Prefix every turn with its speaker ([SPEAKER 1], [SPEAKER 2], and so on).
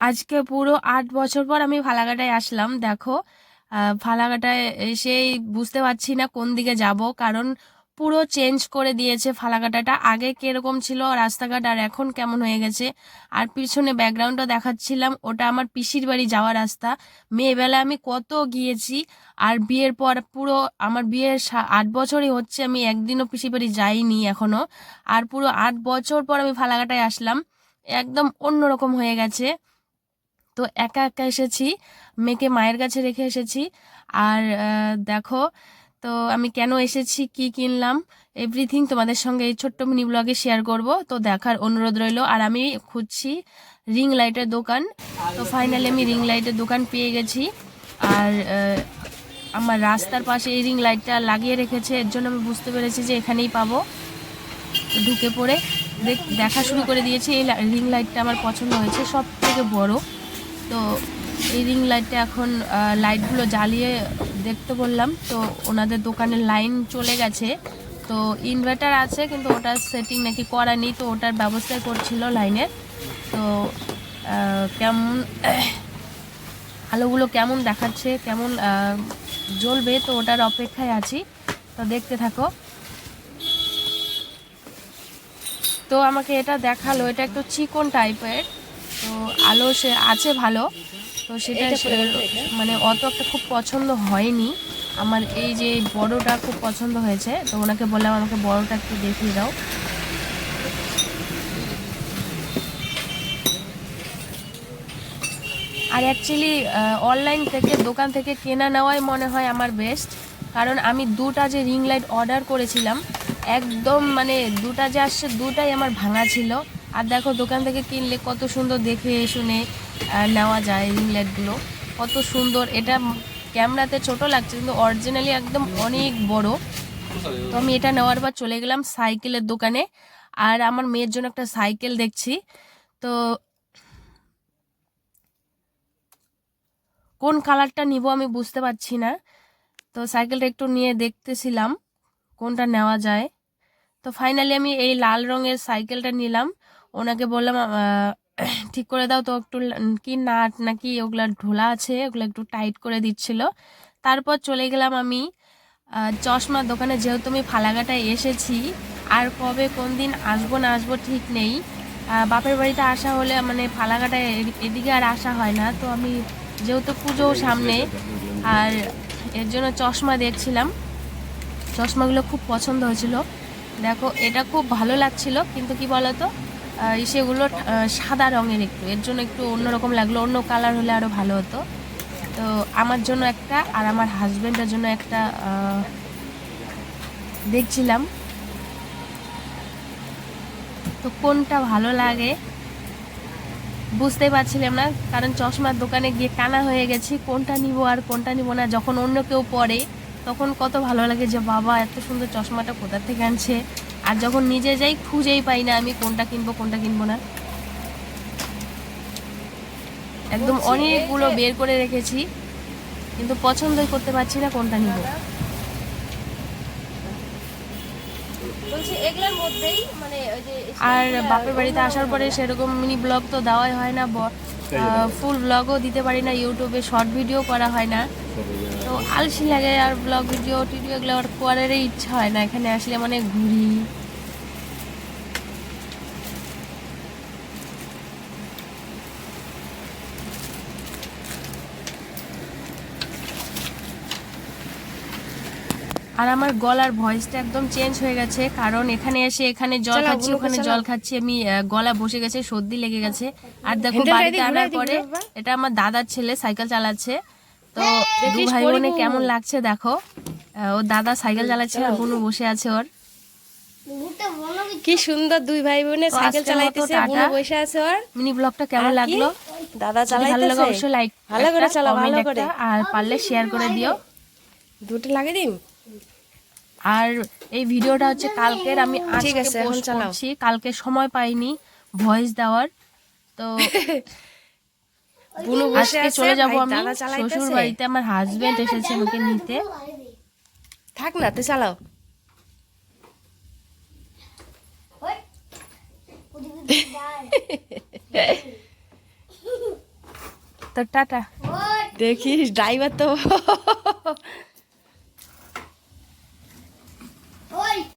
[SPEAKER 1] আজকে পুরো আট বছর পর আমি ফালাকাটায় আসলাম, দেখো। ফালাকাটায় এসেই বুঝতে পারছি না কোন দিকে যাব, কারণ পুরো চেঞ্জ করে দিয়েছে ফালাকাটাটা। আগে কীরকম ছিল রাস্তাঘাট আর এখন কেমন হয়ে গেছে। আর পিছনে ব্যাকগ্রাউন্ডটা দেখাচ্ছিলাম, ওটা আমার পিসির বাড়ি যাওয়ার রাস্তা। মেয়েবেলা আমি কত গিয়েছি, আর বিয়ের পর পুরো আমার বিয়ের আট বছরই হচ্ছে, আমি একদিনও পিসির বাড়ি যাইনি এখনও। আর পুরো আট বছর পর আমি ফালাকাটায় আসলাম, একদম অন্যরকম হয়ে গেছে। তো একা একা এসেছি, মেয়েকে মায়ের কাছে রেখে এসেছি। আর দেখো, তো আমি কেন এসেছি, কি কিনলাম এভরিথিং তোমাদের সঙ্গে এই ছোট্ট মিনি ব্লগে শেয়ার করব। তো দেখার অনুরোধ রইল। আর আমি খুঁজছি রিং লাইটের দোকান। তো ফাইনালি আমি রিং লাইটের দোকান পেয়ে গেছি। আর আমার রাস্তার পাশে এই রিং লাইটটা লাগিয়ে রেখেছে। এর জন্য আমি বুঝতে পেরেছি যে এখানেই পাবো। ঢুকে পড়ে দেখা শুরু করে দিয়েছি। এই রিং লাইটটা আমার পছন্দ হয়েছে। সব থেকে বড়। তো এই রিং লাইটটা এখন লাইটগুলো জ্বালিয়ে দেখতে বললাম। তো ওনাদের দোকানে লাইন চলে গেছে। তো ইনভার্টার আছে, কিন্তু ওটার সেটিং নাকি করা নেই, তো ওটার ব্যবস্থাই করছিল লাইনের তো কেমন, আলোগুলো কেমন দেখাচ্ছে, কেমন জ্বলবে, তো ওটার অপেক্ষায় আছি। তো দেখতে থাকো। তো আমাকে এটা দেখাল, এটা একটু চিকন টাইপের তো আলো সে আছে ভালো। তো সেটা সে- মানে অত একটা খুব পছন্দ হয়নি। আমার এই যে বড়টা খুব পছন্দ হয়েছে তো ওনাকে বললাম আমাকে বড়টা একটু দেখিয়ে দাও। আর অ্যাকচুয়ালি অনলাইন থেকে দোকান থেকে কেনা নেওয়াই মনে হয় আমার বেস্ট কারণ আমি দুটা যে রিং লাইট অর্ডার করেছিলাম একদম মানে দুটা যে আসছে দুটাই আমার ভাঙা ছিল। আর দেখো, দোকান থেকে কিনলে কত সুন্দর দেখে শুনে নেওয়া যায় রিং লাইটগুলো কত সুন্দর। এটা ক্যামেরাতে ছোট লাগছে, কিন্তু অরিজিনালি একদম অনেক বড়। তো আমি এটা নেওয়ার পর চলে গেলাম সাইকেলের দোকানে। আর আমার মেয়ের জন্য একটা সাইকেল দেখছি। তো কোন কালারটা নিব আমি বুঝতে পারছি না। তো সাইকেলটা একটু নিয়ে দেখতেছিলাম, কোনটা নেওয়া যায়। তো ফাইনালি আমি এই লাল রঙের সাইকেলটা নিলাম। ওনাকে বললাম ঠিক করে দাও তো, একটু কি নাট নাকি ওগুলা ঢোলা আছে, ওগুলো একটু টাইট করে দিচ্ছিল। তারপর চলে গেলাম আমি চশমার দোকানে, যেহেতু আমি ফালাকাটায় এসেছি, আর কবে কোন দিন আসব না আসব ঠিক নেই। বাপের বাড়িতে আসা হলে মানে ফালাকাটায় এ- এদিকে আর আসা হয় না, তো আমি যেহেতু পুজো সামনে, আর এর জন্য চশমা দেখছিলাম। চশমাগুলো খুব পছন্দ হয়েছিল। দেখো, এটা খুব ভালো লাগছিল, কিন্তু কি বলতো সেগুলো সাদা রঙের একটু। এর জন্য একটু অন্যরকম লাগল, অন্য কালার হলে আরও ভালো হতো। তো আমার জন্য একটা আর আমার হাজব্যান্ডের জন্য একটা দেখছিলাম। তো কোনটা ভালো লাগে? বুঝতে পারছিলাম না, কারণ চশমার দোকানে গিয়ে কানা হয়ে গেছি, কোনটা নিব আর কোনটা নিব না, যখন অন্য কেউ পরে তখন কত ভালো লাগে যে বাবা এত সুন্দর চশমাটা কোথা থেকে আনছে? আর যখন নিজে যাই খুঁজেই পাই না আমি কোনটা কিনবো কোনটা কিনবো না। একদম অনেকগুলো বের করে রেখেছি কিন্তু পছন্দই করতে পারছি না কোনটা নিব।
[SPEAKER 2] মানে
[SPEAKER 1] আর বাপের বাড়িতে আসার পরে সেরকম মিনি ব্লগ তো দেওয়াই হয় না ফুল ব্লগও দিতে পারি না ইউটিউবে শর্ট ভিডিও করা হয় না। তো আলসি লাগে আর ব্লগ ভিডিও টিডিও এগুলো আর করারই ইচ্ছা হয় না। এখানে আসলে মানে ঘুরি আর আমার গলার ভয়েসটা একদম চেঞ্জ হয়ে গেছে কারণ এখানে এসে এখানে জল খাচ্ছি ওখানে জল খাচ্ছি আমি গলা বসে গেছে সর্দি লেগে গেছে। আর দেখো বাড়িতে আনার পরে এটা আমার দাদার ছেলে সাইকেল চালাচ্ছে। তো দু ভাই বোনে কেমন লাগছে দেখো। ওর দাদা সাইকেল চালাচ্ছে আর বোনু বসে আছে ওর।
[SPEAKER 2] কি সুন্দর দুই ভাই বোনে সাইকেল চালাইতেছে
[SPEAKER 1] টাটা।
[SPEAKER 2] বসে আছে ওর।
[SPEAKER 1] মিনি ব্লগটা কেমন
[SPEAKER 2] আর
[SPEAKER 1] লাগল?
[SPEAKER 2] দাদা
[SPEAKER 1] যদি ভালো লাগে অবশ্যই লাইক
[SPEAKER 2] ভালো করে চালাও ভালো করে।
[SPEAKER 1] আর পারলে শেয়ার করে দিও।
[SPEAKER 2] দুটো লাগিয়ে দিন
[SPEAKER 1] আর এই ভিডিওটা হচ্ছে কালকের আমি আজকে পোস্ট করছি। কালকে সময় পাইনি ভয়েস দেওয়ার তো
[SPEAKER 2] বুনো বসে
[SPEAKER 1] আজকে চলে যাব আমি। শ্বশুর বাড়িতে আমার হাজবেন্ড এসেছে আমাকে নিতে।
[SPEAKER 2] থাক না তুই চালাও। তো টাটা। দেখিস ড্রাইভার তো।